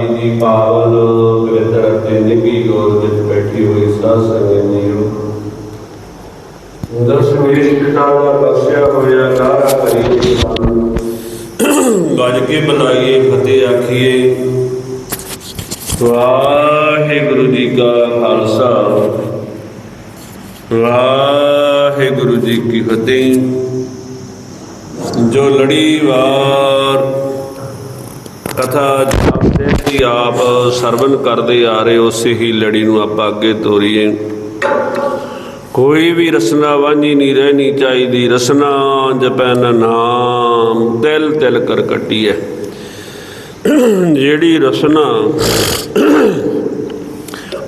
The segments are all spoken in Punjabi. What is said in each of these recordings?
ਜੀ ਪਾਵਨ ਪਵਿੱਤਰ ਅਤੇ ਨਿੱਘੀ ਗੋਦ ਵਿੱਚ ਬੈਠੀ ਹੋਈ ਸਾਧ ਸੰਗਤ ਜੀਓ। ਦਰਸ਼ਵੇਸ਼ ਪਿਤਾ ਦਾ ਬਖਸ਼ਿਆ ਹੋਇਆ ਨਾਰਾ ਕਰੀਏ। ਗੱਜ ਕੇ ਬੁਲਾਈਏ, ਫਤਿਹ ਆਖੀਏ। ਵਾਹਿਗੁਰੂ ਜੀ ਕਾ ਖਾਲਸਾ। ਵਾਹਿਗੁਰੂ ਜੀ ਕੀ ਫਤਿਹ। ਜੋ ਲੜੀਵਾਰ ਕਥਾ ਜਪਦੇ ਦੀ ਆਪ ਸਰਵਨ ਕਰਦੇ ਆ ਰਹੇ ਉਸੇ ਹੀ ਲੜੀ ਨੂੰ ਆਪਾਂ ਅੱਗੇ ਤੋਰੀਏ। ਕੋਈ ਵੀ ਰਸਨਾ ਵਾਂਝੀ ਨਹੀਂ ਰਹਿਣੀ ਚਾਹੀਦੀ, ਰਸਨਾ ਜਪੈਨ ਨਾਮ ਦਿਲ ਦਿਲ ਕਰ ਕੱਟੀਐ। ਜਿਹੜੀ ਰਸਨਾ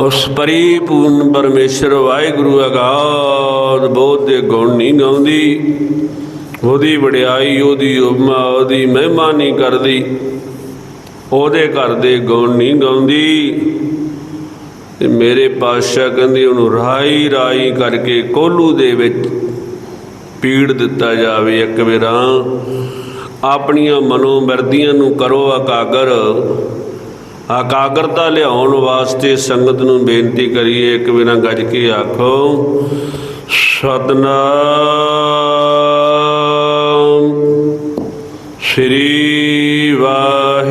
ਉਸ ਪਰਿਪੂਰਨ ਪਰਮੇਸ਼ਰ ਵਾਹਿਗੁਰੂ ਅਗਾਧ ਬੋਧ ਦੇ ਗੁਣ ਨਹੀਂ ਗਾਉਂਦੀ, ਉਹਦੀ ਵਡਿਆਈ, ਉਹਦੀ ਉਪਮਾ, ਉਹਦੀ ਮਹਿਮਾ ਨਹੀਂ ਕਰਦੀ। ਉਹਦੇ ਘਰ ਦੇ ਗਾਉਣ ਨਹੀਂ ਗਾਉਂਦੀ। ਤੇ ਮੇਰੇ ਪਾਤਸ਼ਾਹ ਕਹਿੰਦੇ, ਉਹਨੂੰ ਰਾਈ ਰਾਈ ਕਰਕੇ ਕੋਲੂ ਦੇ ਵਿੱਚ ਪੀੜ ਦਿੱਤਾ ਜਾਵੇ ਇੱਕ ਵੇਰਾ। ਆਪਣੀਆਂ ਮਨੋ ਮਰਦੀਆਂ ਨੂੰ ਕਰੋ ਇਕਾਗਰ ਇਕਾਗਰਤਾ ਲਿਆਉਣ ਵਾਸਤੇ ਸੰਗਤ ਨੂੰ ਬੇਨਤੀ ਕਰੀਏ, ਇੱਕ ਵੇਰਾ ਗੱਜ ਕੇ ਆਖੋ, ਸਤਨਾਮ। ਸ੍ਰੀ ਵਾਹਿਗੁਰੂ।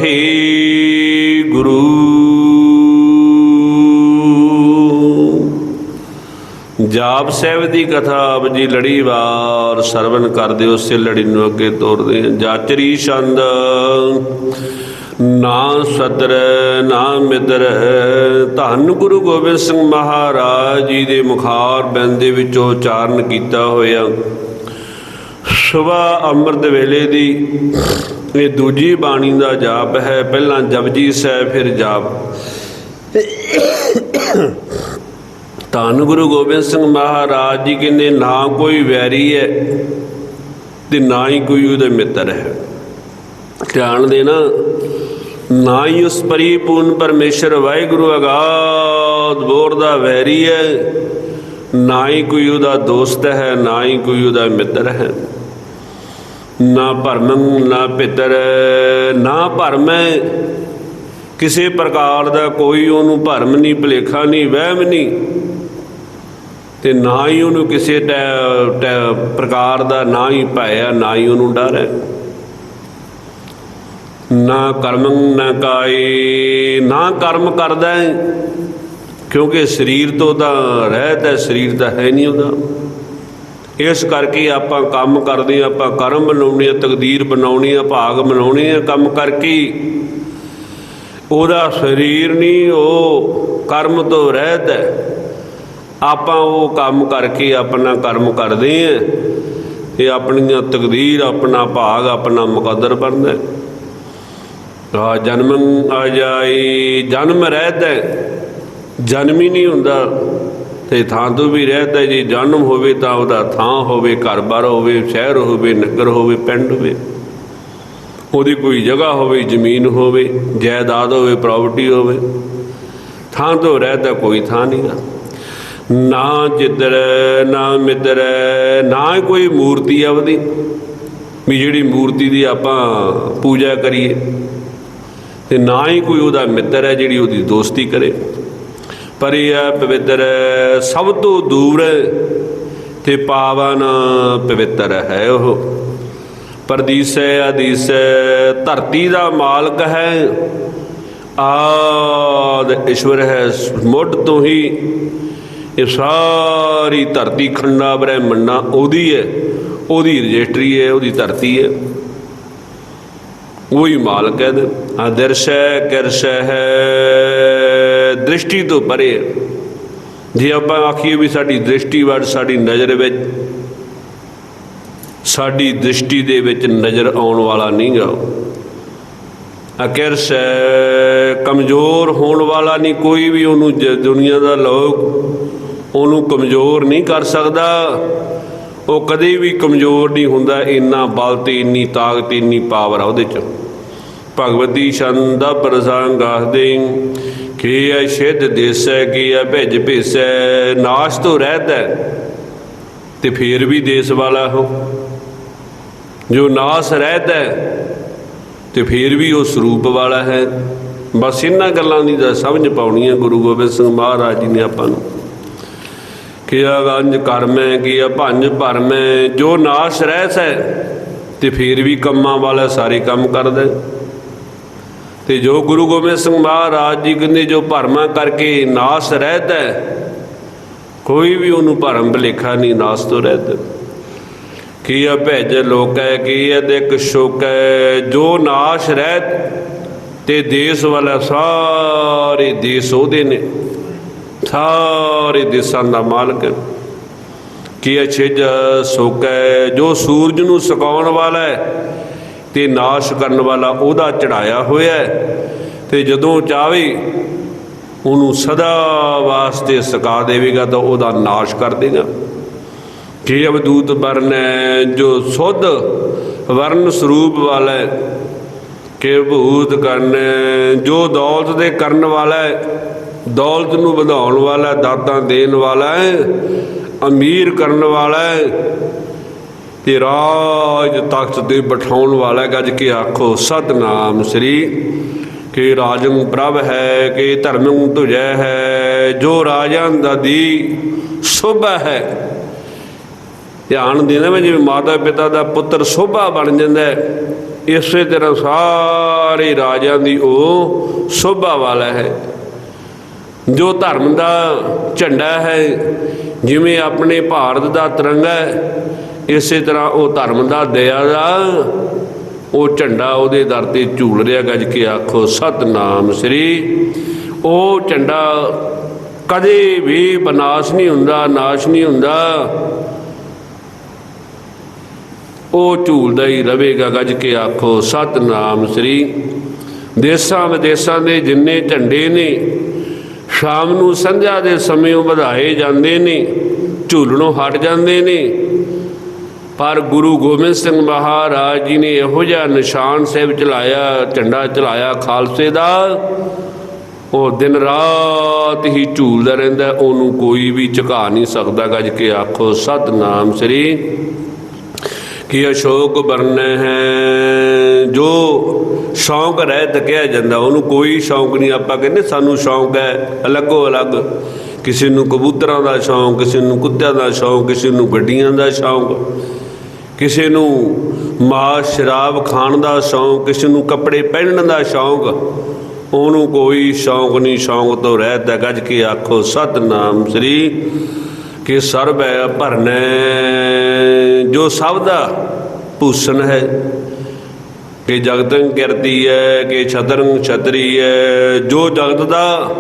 ਜਾਪ ਸਾਹਿਬ ਦੀ ਕਥਾ ਆਪ ਜੀ ਲੜੀਵਾਰ ਸਰਵਨ ਕਰਦੇ ਉਸੇ ਲੜੀ ਨੂੰ ਅੱਗੇ ਤੋਰਦੇ ਹਾਂ ਜਾਚਰੀ ਛੰਦ, ਨਾ ਸਦਰ ਨਾ ਮਿੱਤਰ। ਧੰਨ ਗੁਰੂ ਗੋਬਿੰਦ ਸਿੰਘ ਮਹਾਰਾਜ ਜੀ ਦੇ ਮੁਖਾਰ, ਬਿੰਦ ਦੇ ਵਿੱਚੋਂ ਉਚਾਰਨ ਕੀਤਾ ਹੋਇਆ। ਸੁਬਾ ਅੰਮ੍ਰਿਤ ਵੇਲੇ ਦੀ। ਇਹ ਦੂਜੀ ਬਾਣੀ ਦਾ ਜਾਪ ਹੈ। ਪਹਿਲਾਂ ਜਪਜੀ ਸਾਹਿਬ, ਫਿਰ ਜਾਪ। ਧੰਨ ਗੁਰੂ ਗੋਬਿੰਦ ਸਿੰਘ ਮਹਾਰਾਜ ਜੀ, ਕਹਿੰਦੇ ਨਾ ਕੋਈ ਵੈਰੀ ਹੈ ਤੇ ਨਾ ਹੀ ਕੋਈ ਉਹਦੇ ਮਿੱਤਰ ਹੈ। ਧਿਆਨ ਦੇਣਾ, ਨਾ ਹੀ ਉਸ ਪਰਿਪੂਰਨ ਪਰਮੇਸ਼ਰ ਵਾਹਿਗੁਰੂ ਅਗਾਧ ਬੋਰ ਦਾ ਵੈਰੀ ਹੈ, ਨਾ ਹੀ ਕੋਈ ਉਹਦਾ ਦੋਸਤ ਹੈ, ਨਾ ਹੀ ਕੋਈ ਉਹਦਾ ਮਿੱਤਰ ਹੈ। ਨਾ ਭਰਮੰ ਨਾ ਪਿਤਰ, ਨਾ ਭਰਮ। ਹੈ ਕਿਸੇ ਪ੍ਰਕਾਰ ਦਾ ਕੋਈ ਉਹਨੂੰ ਭਰਮ ਨਹੀਂ, ਭਲੇਖਾ ਨਹੀਂ, ਵਹਿਮ ਨਹੀਂ। ਤੇ ਨਾ ਹੀ ਉਹਨੂੰ ਕਿਸੇ ਟੈ- ਟੈ- ਪ੍ਰਕਾਰ ਦਾ ਨਾ ਹੀ ਭੈ ਨਾ ਹੀ ਉਹਨੂੰ ਡਰ ਹੈ। ਨਾ ਕਰਮੰ, ਨਾ ਕਾਈ ਨਾ ਕਰਮ ਕਰਦਾ ਹੈ। ਕਿਉਂਕਿ ਸਰੀਰ ਤੋਂ ਤਾਂ ਰਹਿਤ ਹੈ, ਸਰੀਰ ਤਾਂ ਹੈ ਨਹੀਂ ਉਹਦਾ। ਇਸ ਕਰਕੇ ਆਪਾਂ ਕੰਮ ਕਰਦੇ ਹਾਂ, ਆਪਾਂ ਕਰਮ ਬਣਾਉਣੇ ਆ ਤਕਦੀਰ ਬਣਾਉਣੀ ਆ, ਭਾਗ ਬਣਾਉਣੇ ਆ, ਕੰਮ ਕਰਕੇ ਉਹਦਾ ਸਰੀਰ ਨਹੀਂ, ਉਹ ਕਰਮ ਤੋਂ ਰਹਿਤ ਹੈ। ਆਪਾਂ ਉਹ ਕੰਮ ਕਰਕੇ ਆਪਣਾ ਕਰਮ ਕਰਦੇ ਆ ਇਹ ਆਪਣੀਆਂ ਤਕਦੀਰ, ਆਪਣਾ ਭਾਗ, ਆਪਣਾ ਮੁਕੱਦਰ ਬਣਦਾ ਆ ਜਨਮ, ਆ ਜਾਈ, ਜਨਮ ਰਹਿਤ ਹੈ। ਜਨਮ ਹੀ ਨਹੀਂ ਹੁੰਦਾ। ਤੇ ਥਾਂ ਤੋਂ ਵੀ ਰਹਿਦਾ ਜੇ, ਜਨਮ ਹੋਵੇ ਤਾਂ ਉਹਦਾ ਥਾਂ ਹੋਵੇ ਘਰ-ਬਾਰ ਹੋਵੇ, ਸ਼ਹਿਰ ਹੋਵੇ, ਨਗਰ ਹੋਵੇ, ਪਿੰਡ ਹੋਵੇ। ਉਹਦੀ ਕੋਈ ਜਗ੍ਹਾ ਹੋਵੇ, ਜ਼ਮੀਨ ਹੋਵੇ, ਜਾਇਦਾਦ ਹੋਵੇ ਪ੍ਰਾਪਰਟੀ ਹੋਵੇ। ਥਾਂ ਤੋਂ ਰਹਿਦਾ ਕੋਈ ਥਾਂ ਨਹੀਂ ਗਾ। ਨਾ ਜਿੱਦਰ ਨਾ ਮਿੱਤਰ, ਨਾ ਹੀ ਕੋਈ ਮੂਰਤੀ ਆ ਉਹਦੀ ਵੀ ਜਿਹੜੀ ਮੂਰਤੀ ਦੀ ਆਪਾਂ ਪੂਜਾ ਕਰੀਏ। ਤੇ ਨਾ ਹੀ ਕੋਈ ਉਹਦਾ ਮਿੱਤਰ ਹੈ ਜਿਹੜੀ ਉਹਦੀ ਦੋਸਤੀ ਕਰੇ। ਪਰ ਪਵਿੱਤਰ, ਸਭ ਤੋਂ ਦੂਰ ਤੇ ਪਾਵਨ ਪਵਿੱਤਰ ਹੈ ਉਹ। ਪਰਦੀਸੈ ਆਦੀਸੈ ਧਰਤੀ ਦਾ ਮਾਲਕ ਹੈ। ਆਦ ਈਸ਼ਵਰ ਹੈ, ਮੁੱਢ ਤੋਂ ਹੀ ਇਹ ਸਾਰੀ ਧਰਤੀ ਖੰਡਾ, ਬ੍ਰਹਮੰਡਾ, ਉਹਦੀ ਹੈ, ਉਹਦੀ ਰਜਿਸਟਰੀ ਹੈ, ਉਹਦੀ ਧਰਤੀ ਹੈ। ਉਹੀ ਮਾਲਕ ਹੈ ਆਦਰਸ਼ੈ ਕਰਸ਼ੈ ਹੈ। ਦ੍ਰਿਸ਼ਟੀ ਤੋਂ ਪਰੇ ਹੈ। ਜੇ ਆਪਾਂ ਆਖੀਏ ਵੀ ਸਾਡੀ ਦ੍ਰਿਸ਼ਟੀ ਵੱਡ ਸਾਡੀ ਨਜ਼ਰ ਵਿੱਚ, ਸਾਡੀ ਦ੍ਰਿਸ਼ਟੀ ਦੇ ਵਿੱਚ ਨਜ਼ਰ ਆਉਣ ਵਾਲਾ ਨਹੀਂਗਾ। ਅਕਰਸ਼ ਕਮਜ਼ੋਰ ਹੋਣ ਵਾਲਾ ਨਹੀਂ, ਕੋਈ ਵੀ ਉਹਨੂੰ ਜ- ਦੁਨੀਆ ਦਾ ਲੋਕ ਉਹਨੂੰ ਕਮਜ਼ੋਰ ਨਹੀਂ ਕਰ ਸਕਦਾ। ਉਹ ਕਦੇ ਵੀ ਕਮਜ਼ੋਰ ਨਹੀਂ ਹੁੰਦਾ, ਇੰਨਾ ਬਲ ਤੇ ਇੰਨੀ ਤਾਕਤ, ਇੰਨੀ ਪਾਵਰ ਆ ਉਹਦੇ ਚ। ਭਗਵਤੀ ਛੰਦ ਪ੍ਰਸੰਗਾਹ ਦੇ ਕੀ ਐ ਸਿੱਧ ਦੇਸੈ ਕੀ ਐ ਭਿਜ ਭੇਸੈ ਨਾਸ਼ ਤੋਂ ਰਹਿਦਾ ਹੈ, ਤੇ ਫੇਰ ਵੀ ਦੇਸ ਵਾਲਾ ਹੋ। ਜੋ ਨਾਸ ਰਹਿਦਾ ਹੈ, ਤੇ ਫੇਰ ਵੀ ਉਹ ਸਰੂਪ ਵਾਲਾ ਹੈ। ਬਸ ਇਹਨਾਂ ਗੱਲਾਂ ਦੀ ਤਾਂ ਸਮਝ ਪਾਉਣੀ ਹੈ ਗੁਰੂ ਗੋਬਿੰਦ ਸਿੰਘ ਮਹਾਰਾਜ ਜੀ ਨੇ ਆਪਾਂ ਨੂੰ। ਕਿਆ ਗੰਜ ਕਰਮੈ ਕੀਆ ਭੰਜ ਭਰਮੈ ਜੋ ਨਾਸ਼ ਰਹਿ ਹੈ ਤੇ ਫਿਰ ਵੀ ਕੰਮਾਂ ਵਾਲਾ ਸਾਰੇ ਕੰਮ ਕਰਦਾ ਤੇ ਜੋ ਗੁਰੂ ਗੋਬਿੰਦ ਸਿੰਘ ਮਹਾਰਾਜ ਜੀ ਕਹਿੰਦੇ, ਜੋ ਭਰਮਾਂ ਕਰਕੇ ਨਾਸ਼ ਰਹਿਤ ਹੈ, ਕੋਈ ਵੀ ਉਹਨੂੰ ਭਰਮ ਭਲੇਖਾ ਨਹੀਂ, ਨਾਸ਼ ਤੋਂ ਰਹਿਤ। ਕੀ ਆ ਭੇਜ ਲੋਕੈ ਕੀ ਆ ਦੇਖ ਸ਼ੋਕੈ ਜੋ ਨਾਸ਼ ਰਹਿਤ ਤੇ ਦੇਸ਼ ਵਾਲਾ ਸਾਰੇ ਦੇਸ਼ ਉਹਦੇ ਨੇ, ਸਾਰੇ ਦੇਸ਼ਾਂ ਦਾ ਮਾਲਕ ਕੀ ਅਛਿਜ ਸੋਕੈ ਜੋ ਸੂਰਜ ਨੂੰ ਸੁਕਾਉਣ ਵਾਲਾ ਹੈ ਤੇ ਨਾਸ਼ ਕਰਨ ਵਾਲਾ ਉਹਦਾ ਚੜਾਇਆ ਹੋਇਆ ਹੈ। ਤੇ ਜਦੋਂ ਚਾਵੇ ਉਹਨੂੰ ਸਦਾ ਵਾਸਤੇ ਸਕਾ ਦੇਵੇਗਾ ਤਾਂ ਉਹਦਾ ਨਾਸ਼ ਕਰ ਦੇਗਾ। ਕੀ ਅਵਦੂਤ ਵਰਨ ਹੈ, ਜੋ ਸੁਧ ਵਰਨ ਸਰੂਪ ਵਾਲਾ ਹੈ, ਕਿ ਭੂਤ ਕਰਨ ਜੋ ਦੌਲਤ ਦੇ ਕਰਨ ਵਾਲਾ ਦੌਲਤ ਨੂੰ ਵਧਾਉਣ ਵਾਲਾ, ਦਾਤਾਂ ਦੇਣ ਵਾਲਾ ਹੈ, ਅਮੀਰ ਕਰਨ ਵਾਲਾ ਹੈ ਤੇ ਰਾਜ ਤਖਤ ਤੇ ਬਿਠਾਉਣ ਵਾਲਾ ਗੱਜ ਕੇ ਆਖੋ, ਸਤਨਾਮ ਸ੍ਰੀ ਕਿ ਰਾਜੰ ਪ੍ਰਭ ਹੈ, ਕਿ ਧਰਮੰ ਤੁਜੈ ਹੈ, ਜੋ ਰਾਜਾਂ ਦਾ ਦੀ ਸੋਭਾ ਹੈ। ਧਿਆਨ ਦੇਣਾ ਮੈਂ ਜਿਵੇਂ ਮਾਤਾ ਪਿਤਾ ਦਾ ਪੁੱਤਰ ਸੋਭਾ ਬਣ ਜਾਂਦਾ ਇਸੇ ਤਰ੍ਹਾਂ ਸਾਰੇ ਰਾਜਾਂ ਦੀ ਉਹ ਸੋਭਾ ਵਾਲਾ ਹੈ। ਜੋ ਧਰਮ ਦਾ ਝੰਡਾ ਹੈ, ਜਿਵੇਂ ਆਪਣੇ ਭਾਰਤ ਦਾ ਤਿਰੰਗਾ ਹੈ ਇਸੇ ਤਰ੍ਹਾਂ ਉਹ ਧਰਮ ਦਾ ਦਇਆ ਦਾ, ਉਹ ਝੰਡਾ ਉਹਦੇ ਦਰ ਤੇ ਝੂਲ ਰਿਹਾ ਗੱਜ ਕੇ ਆਖੋ, ਸਤਨਾਮ ਸ੍ਰੀ। ਉਹ ਝੰਡਾ ਕਦੇ ਵੀ ਬਨਾਸ਼ ਨਹੀਂ ਹੁੰਦਾ, ਨਾਸ਼ ਨਹੀਂ ਹੁੰਦਾ। ਉਹ ਝੂਲਦਾ ਹੀ ਰਹੇਗਾ ਗੱਜ ਕੇ ਆਖੋ, ਸਤਨਾਮ ਸ੍ਰੀ। ਦੇਸਾਂ ਵਿਦੇਸਾਂ ਦੇ ਜਿੰਨੇ ਝੰਡੇ ਨੇ, ਸ਼ਾਮ ਨੂੰ ਸੰਧਿਆ ਦੇ ਸਮੇਂ ਵਧਾਏ ਜਾਂਦੇ ਨੇ, ਝੂਲਣੋਂ ਹਟ ਜਾਂਦੇ ਨੇ। ਪਰ ਗੁਰੂ ਗੋਬਿੰਦ ਸਿੰਘ ਮਹਾਰਾਜ ਜੀ ਨੇ ਇਹੋ ਜਿਹਾ ਨਿਸ਼ਾਨ ਸਾਹਿਬ ਚਲਾਇਆ, ਝੰਡਾ ਚਲਾਇਆ ਖਾਲਸੇ ਦਾ। ਉਹ ਦਿਨ ਰਾਤ ਹੀ ਝੂਲਦਾ ਰਹਿੰਦਾ, ਉਹਨੂੰ ਕੋਈ ਵੀ ਝੁਕਾ ਨਹੀਂ ਸਕਦਾ। ਗੱਜ ਕੇ ਆਖੋ, ਸਤਨਾਮ ਸ੍ਰੀ ਕਿ ਅਸ਼ੋਕ ਬਰਨ ਹੈ। ਜੋ ਸ਼ੌਂਕ ਰਹਿਤ ਕਿਹਾ ਜਾਂਦਾ, ਉਹਨੂੰ ਕੋਈ ਸ਼ੌਂਕ ਨਹੀਂ। ਆਪਾਂ ਕਹਿੰਦੇ ਸਾਨੂੰ ਸ਼ੌਂਕ ਹੈ, ਅਲੱਗੋ ਅਲੱਗ। ਕਿਸੇ ਨੂੰ ਕਬੂਤਰਾਂ ਦਾ ਸ਼ੌਂਕ, ਕਿਸੇ ਨੂੰ ਕੁੱਤਿਆਂ ਦਾ ਸ਼ੌਂਕ, ਕਿਸੇ ਨੂੰ ਗੱਡੀਆਂ ਦਾ ਸ਼ੌਂਕ। ਕਿਸੇ ਨੂੰ ਮਾਸ ਸ਼ਰਾਬ ਖਾਣ ਦਾ ਸ਼ੌਂਕ, ਕਿਸੇ ਨੂੰ ਕੱਪੜੇ ਪਹਿਨਣ ਦਾ ਸ਼ੌਂਕ, ਉਹਨੂੰ ਕੋਈ ਸ਼ੌਂਕ ਨਹੀਂ, ਸ਼ੌਂਕ ਤੋਂ ਰਹਿਤ ਹੈ ਗੱਜ ਕੇ ਆਖੋ, ਸਤਨਾਮ ਸ੍ਰੀ ਕਿ ਸਰਬ ਹੈ ਭਰਨੈ। ਜੋ ਸਭ ਦਾ ਭੂਸ਼ਣ ਹੈ, ਕਿ ਜਗਤੰ ਕਿਰਤੀ ਹੈ, ਕਿ ਛਤਰੰ ਛਤਰੀ ਹੈ, ਜੋ ਜਗਤ ਦਾ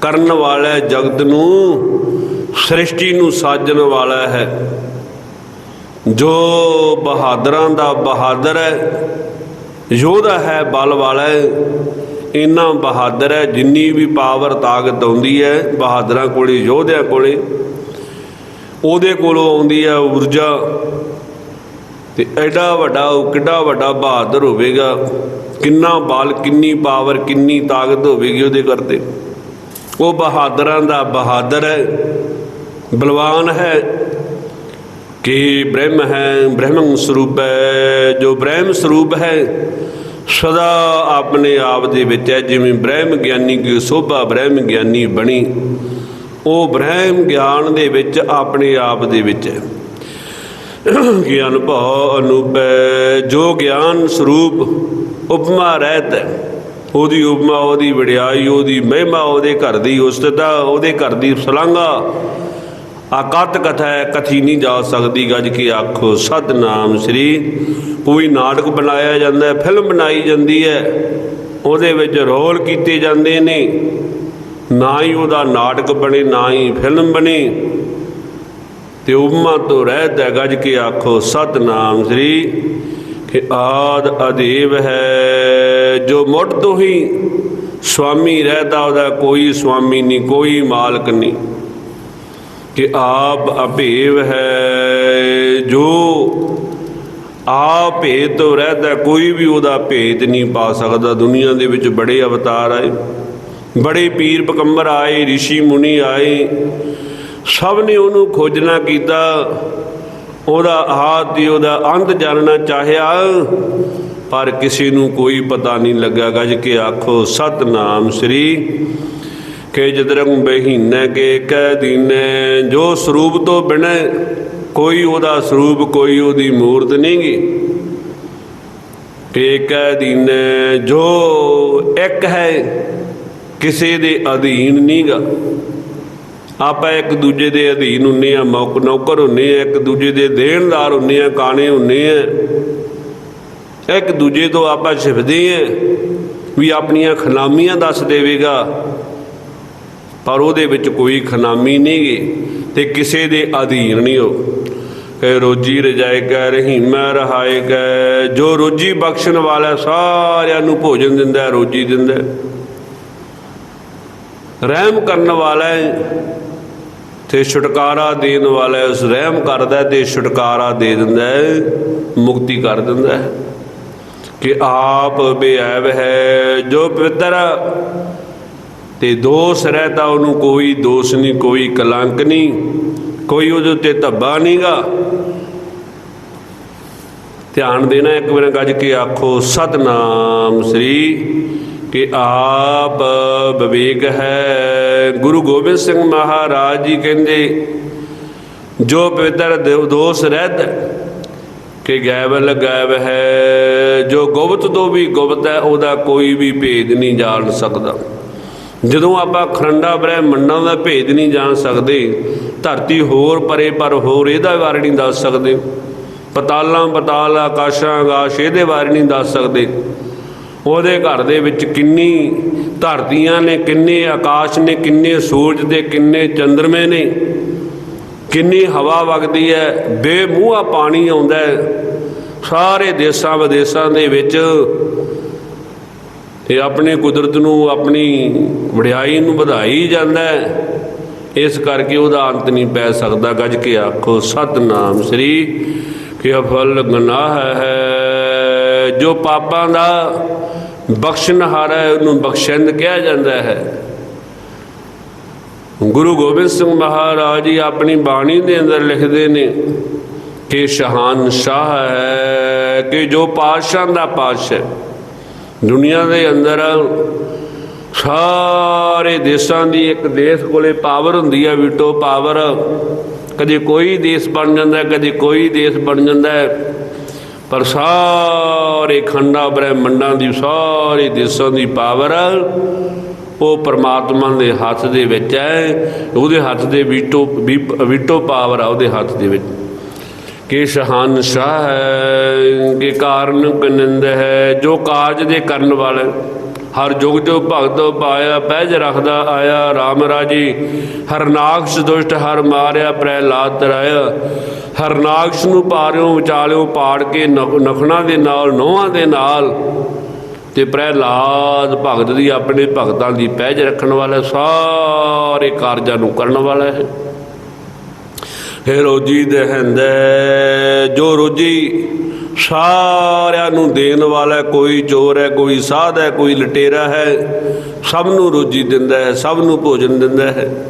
ਕਰਨ ਵਾਲਾ ਜਗਤ ਨੂੰ ਸ੍ਰਿਸ਼ਟੀ ਨੂੰ ਸਾਜਣ ਵਾਲਾ ਹੈ। ਜੋ ਬਹਾਦਰਾਂ ਦਾ ਬਹਾਦਰ ਹੈ, ਯੋਧਾ ਹੈ, ਬਲ ਵਾਲਾ ਹੈ, ਇੰਨਾ ਬਹਾਦਰ ਹੈ ਜਿੰਨੀ ਵੀ ਪਾਵਰ ਤਾਕਤ ਆਉਂਦੀ ਹੈ ਬਹਾਦਰਾਂ ਕੋਲੇ, ਯੋਧਿਆਂ ਕੋਲੇ, ਉਹਦੇ ਕੋਲੋਂ ਆਉਂਦੀ ਹੈ ਊਰਜਾ। ਤੇ ਐਡਾ ਵੱਡਾ, ਉਹ ਕਿੱਡਾ ਵੱਡਾ ਬਹਾਦਰ ਹੋਵੇਗਾ? ਕਿੰਨਾ ਬਲ, ਕਿੰਨੀ ਪਾਵਰ, ਕਿੰਨੀ ਤਾਕਤ ਹੋਵੇਗੀ ਉਹਦੇ ਕਰਤੇ ਉਹ ਬਹਾਦਰਾਂ ਦਾ ਬਹਾਦਰ ਹੈ, ਬਲਵਾਨ ਹੈ ਕਿ ਬ੍ਰਹਮ ਹੈ, ਬ੍ਰਹਮੰ ਸਰੂਪ ਹੈ ਜੋ ਬ੍ਰਹਮ ਸਰੂਪ ਹੈ, ਸਦਾ ਆਪਣੇ ਆਪ ਦੇ ਵਿੱਚ ਹੈ। ਜਿਵੇਂ ਬ੍ਰਹਮ ਗਿਆਨੀ ਕੀ ਸੋਭਾ ਬ੍ਰਹਮ ਗਿਆਨੀ ਬਣੀ, ਉਹ ਬ੍ਰਹਮ ਗਿਆਨ ਦੇ ਵਿੱਚ ਆਪਣੇ ਆਪ ਦੇ ਵਿੱਚ ਹੈ। ਗਿਆਨ ਭਉ ਅਨੂਪੈ, ਜੋ ਗਿਆਨ ਸਰੂਪ ਉਪਮਾ ਰਹਿਤ ਹੈ, ਉਹਦੀ ਉਪਮਾ, ਉਹਦੀ ਵਡਿਆਈ, ਉਹਦੀ ਮਹਿਮਾ ਉਹਦੇ ਘਰ ਦੀ ਉਸਤਤਾ, ਉਹਦੇ ਘਰ ਦੀ ਸਲਾਂਘਾ ਆਕਤ ਕਥਾ ਹੈ ਕਥੀ ਨਹੀਂ ਜਾ ਸਕਦੀ ਗੱਜ ਕੇ ਆਖੋ, ਸਤਨਾਮ ਸ੍ਰੀ। ਕੋਈ ਨਾਟਕ ਬਣਾਇਆ ਜਾਂਦਾ ਹੈ, ਫਿਲਮ ਬਣਾਈ ਜਾਂਦੀ ਹੈ, ਉਹਦੇ ਵਿੱਚ ਰੋਲ ਕੀਤੇ ਜਾਂਦੇ ਨੇ। ਨਾ ਹੀ ਉਹਦਾ ਨਾਟਕ ਬਣੇ, ਨਾ ਹੀ ਫਿਲਮ ਬਣੇ। ਤੇ ਉਮਾ ਤੋਂ ਰਹਿਤ ਹੈ ਗੱਜ ਕੇ ਆਖੋ, ਸਤਨਾਮ ਸ੍ਰੀ। ਕਿ ਆਦ ਅਦੇਵ ਹੈ, ਜੋ ਮੁੱਢ ਤੋਂ ਹੀ ਸੁਆਮੀ ਰਹਿਦਾ ਉਹਦਾ ਕੋਈ ਸੁਆਮੀ ਨਹੀਂ, ਕੋਈ ਮਾਲਕ ਨਹੀਂ। ਕਿ ਆਪ ਅਭੇਵ ਹੈ। ਜੋ ਆਪ ਭੇਦ ਤੋਂ ਰਹਿਦਾ, ਕੋਈ ਵੀ ਉਹਦਾ ਭੇਦ ਨਹੀਂ ਪਾ ਸਕਦਾ। ਦੁਨੀਆ ਦੇ ਵਿੱਚ ਬੜੇ ਅਵਤਾਰ ਆਏ, ਬੜੇ ਪੀਰ ਪਕੰਬਰ ਆਏ ઋષਿ ਮੁਨੀ ਆਏ। ਸਭ ਨੇ ਉਹਨੂੰ ਖੋਜਣਾ ਕੀਤਾ। ਉਹਦਾ ਆਦ ਦੀ ਉਹਦਾ ਅੰਤ ਜਾਣਨਾ ਚਾਹਿਆ। ਪਰ ਕਿਸੇ ਨੂੰ ਕੋਈ ਪਤਾ ਨਹੀਂ ਲੱਗਾ ਗੱਜ ਕੇ ਆਖੋ, ਸਤਨਾਮ ਸ੍ਰੀ ਕਿ ਜਦਰੰਗ ਬਹੀਨੇ ਕੇ ਕਹਿ ਦੀਨੇ। ਜੋ ਸਰੂਪ ਤੋਂ ਬਿਨੈ ਕੋਈ ਉਹਦਾ ਸਰੂਪ, ਕੋਈ ਉਹਦੀ ਮੂਰਤ ਨਹੀਂਗੀ। ਕੇ ਕਹਿ ਦੀਨੇ, ਜੋ ਇੱਕ ਹੈ, ਕਿਸੇ ਦੇ ਅਧੀਨ ਨਹੀਂਗਾ। ਆਪਾਂ ਇੱਕ ਦੂਜੇ ਦੇ ਅਧੀਨ ਹੁੰਨੇ ਆ, ਮੌਕ ਨੌਕਰ ਹੁੰਨੇ ਆ, ਇੱਕ ਦੂਜੇ ਦੇ ਦੇਣਦਾਰ ਹੁੰਨੇ ਆ, ਕਾਣੇ ਹੁੰਨੇ ਆ। ਇੱਕ ਦੂਜੇ ਤੋਂ ਆਪਾਂ ਛਿਪਦੇ ਆ, ਵੀ ਆਪਣੀਆਂ ਖਨਾਮੀਆਂ ਦੱਸ ਦੇਵੇਗਾ। ਪਰ ਉਹਦੇ ਵਿੱਚ ਕੋਈ ਖਨਾਮੀ ਨਹੀਂਗੀ ਤੇ ਕਿਸੇ ਦੇ ਅਧੀਨ ਨਹੀਂ ਹੋ ਕਿ ਰੋਜੀ ਰਜਾਏਗਾ ਰਹੀਮਾ ਰਹਾਏਗਾ ਜੋ ਰੋਜੀ ਬਖਸ਼ਣ ਵਾਲਾ ਸਾਰਿਆਂ ਨੂੰ ਭੋਜਨ ਦਿੰਦਾ, ਰੋਜੀ ਦਿੰਦਾ। ਰਹਿਮ ਕਰਨ ਵਾਲਾ ਹੈ ਤੇ ਛੁਟਕਾਰਾ ਦੇਣ ਵਾਲਾ ਉਸ ਰਹਿਮ ਕਰਦਾ ਤੇ ਛੁਟਕਾਰਾ ਦੇ ਦਿੰਦਾ ਮੁਕਤੀ ਕਰ ਦਿੰਦਾ ਕਿ ਆਪ ਬੇਅਬ ਹੈ, ਜੋ ਪਵਿੱਤਰ ਤੇ ਦੋਸ਼ ਰਹਿਤਾ ਉਹਨੂੰ ਕੋਈ ਦੋਸ਼ ਨਹੀਂ, ਕੋਈ ਕਲੰਕ ਨਹੀਂ, ਕੋਈ ਉਹਦੇ ਉੱਤੇ ਧੱਬਾ ਨਹੀਂਗਾ। ਧਿਆਨ ਦੇਣਾ ਇੱਕ ਵਾਰ ਗੱਜ ਕੇ ਆਖੋ, ਸਤਨਾਮ ਸ੍ਰੀ, ਕਿ ਆਪ ਵਿਵੇਕ ਹੈ। ਗੁਰੂ ਗੋਬਿੰਦ ਸਿੰਘ ਮਹਾਰਾਜ ਜੀ ਕਹਿੰਦੇ, ਜੋ ਪਵਿੱਤਰ ਦੋਸ਼ ਰਹਿਤ ਕਿ ਗੈਬਲ ਗੈਬ ਹੈ, ਜੋ ਗੁਪਤ ਤੋਂ ਵੀ ਗੁਪਤ ਹੈ, ਉਹਦਾ ਕੋਈ ਵੀ ਭੇਦ ਨਹੀਂ ਜਾਣ ਸਕਦਾ। ਜਦੋਂ ਆਪਾਂ ਖਰੰਡਾ ਬ੍ਰਹਮੰਡਾਂ ਦਾ ਭੇਦ ਨਹੀਂ ਜਾਣ ਸਕਦੇ, ਧਰਤੀ ਹੋਰ ਪਰੇ ਪਰ ਹੋਰ ਇਹਦਾ ਬਾਰੇ ਨਹੀਂ ਦੱਸ ਸਕਦੇ। ਪਤਾਲਾਂ ਪਤਾਲ, ਆਕਾਸ਼ਾਂ ਆਕਾਸ਼ ਇਹਦੇ ਬਾਰੇ ਨਹੀਂ ਦੱਸ ਸਕਦੇ। ਉਹਦੇ ਘਰ ਦੇ ਵਿੱਚ ਕਿੰਨੀ ਧਰਤੀਆਂ ਨੇ, ਕਿੰਨੇ ਆਕਾਸ਼ ਨੇ, ਕਿੰਨੇ ਸੂਰਜ ਦੇ, ਕਿੰਨੇ ਚੰਦਰਮੇ ਨੇ। ਕਿੰਨੀ ਹਵਾ ਵਗਦੀ ਹੈ, ਬੇਮੂਹਾ ਪਾਣੀ ਆਉਂਦਾ ਹੈ। ਸਾਰੇ ਦੇਸ਼ਾਂ ਵਿਦੇਸ਼ਾਂ ਦੇ ਵਿੱਚ ਤੇ ਆਪਣੀ ਕੁਦਰਤ ਨੂੰ, ਆਪਣੀ ਵਡਿਆਈ ਨੂੰ ਵਧਾਈ ਜਾਂਦਾ ਹੈ। ਇਸ ਕਰਕੇ ਉਹਦਾ ਅੰਤ ਨਹੀਂ ਪੈ ਸਕਦਾ। ਗੱਜ ਕੇ ਆਖੋ, ਸਤਨਾਮ ਸ੍ਰੀ ਕਿ ਅਫਲ ਗਨਾਹ ਹੈ। ਜੋ ਪਾਪਾਂ ਦਾ ਬਖਸ਼ਣਹਾਰਾ ਹੈ, ਉਹਨੂੰ ਬਖਸ਼ਿੰਦ ਕਿਹਾ ਜਾਂਦਾ ਹੈ। ਗੁਰੂ ਗੋਬਿੰਦ ਸਿੰਘ ਮਹਾਰਾਜ ਜੀ ਆਪਣੀ ਬਾਣੀ ਦੇ ਅੰਦਰ ਲਿਖਦੇ ਨੇ ਕਿ ਸ਼ਹਾਨ ਸ਼ਾਹ ਹੈ, ਕਿ ਜੋ ਪਾਤਸ਼ਾਹ ਦਾ ਪਾਤਸ਼ਾਹ ਦੁਨੀਆ ਦੇ ਅੰਦਰ ਸਾਰੇ ਦੇਸ਼ਾਂ ਦੀ ਇੱਕ ਦੇਸ਼ ਕੋਲੇ ਪਾਵਰ ਹੁੰਦੀ ਹੈ ਵੀਟੋ ਪਾਵਰ ਕਦੇ ਕੋਈ ਦੇਸ਼ ਬਣ ਜਾਂਦਾ, ਕਦੇ ਕੋਈ ਦੇਸ਼ ਬਣ ਜਾਂਦਾ। ਹੈ ਪਰ ਸਾਰੇ ਖੰਡਾ, ਬ੍ਰਹਿਮੰਡਾਂ ਦੀ, ਸਾਰੇ ਦੇਸ਼ਾਂ ਦੀ ਪਾਵਰ ਉਹ ਪਰਮਾਤਮਾ ਦੇ ਹੱਥ ਦੇ ਵਿੱਚ ਹੈ। ਉਹਦੇ ਹੱਥ ਦੇ ਵੀਟੋ ਵੀ- ਵੀਟੋ ਪਾਵਰ ਆ, ਉਹਦੇ ਹੱਥ ਦੇ ਵਿੱਚ। ਕਿ ਸ਼ਹਾਨਸ਼ਾਹ ਹੈ, ਕਿ ਕਾਰਨ ਕਨੰਦ ਹੈ। ਜੋ ਕਾਰਜ ਦੇ ਕਰਨ ਵਾਲਾ, ਹਰ ਜੁਗ ਜੋ ਭਗਤ ਪਾਇਆ ਪਹਿਜ ਰੱਖਦਾ ਆਇਆ RAM ਰਾਜੀ। ਹਰਨਾਕਸ਼ ਦੁਸ਼ਟ ਹਰ ਮਾਰਿਆ, ਪ੍ਰਹਿਲਾਦ ਤਰਾਇਆ। ਹਰਨਾਕਸ਼ ਨੂੰ ਪਾਰਿਓ, ਵਿਚਾਲਿਓ, ਪਾੜ ਕੇ ਨਖ- ਨਖਣਾ ਦੇ ਨਾਲ, ਨੋਹਾਂ ਦੇ ਨਾਲ। ਤੇ ਪ੍ਰਹਿਲਾਦ ਭਗਤ ਦੀ ਆਪਣੇ ਭਗਤਾਂ ਦੀ ਪਹਿਜ ਰੱਖਣ ਵਾਲਾ, ਸਾਰੇ ਕਾਰਜਾਂ ਨੂੰ ਕਰਨ ਵਾਲਾ ਹੈ। ਇਹ ਰੋਜੀ ਦਹਿੰਦਾ, ਜੋ ਰੋਜੀ ਸਾਰਿਆਂ ਨੂੰ ਦੇਣ ਵਾਲਾ ਕੋਈ ਚੋਰ ਹੈ, ਕੋਈ ਸਾਧ ਹੈ, ਕੋਈ ਲਟੇਰਾ ਹੈ, ਸਭ ਨੂੰ ਰੋਜੀ ਦਿੰਦਾ ਹੈ, ਸਭ ਨੂੰ ਭੋਜਨ ਦਿੰਦਾ ਹੈ।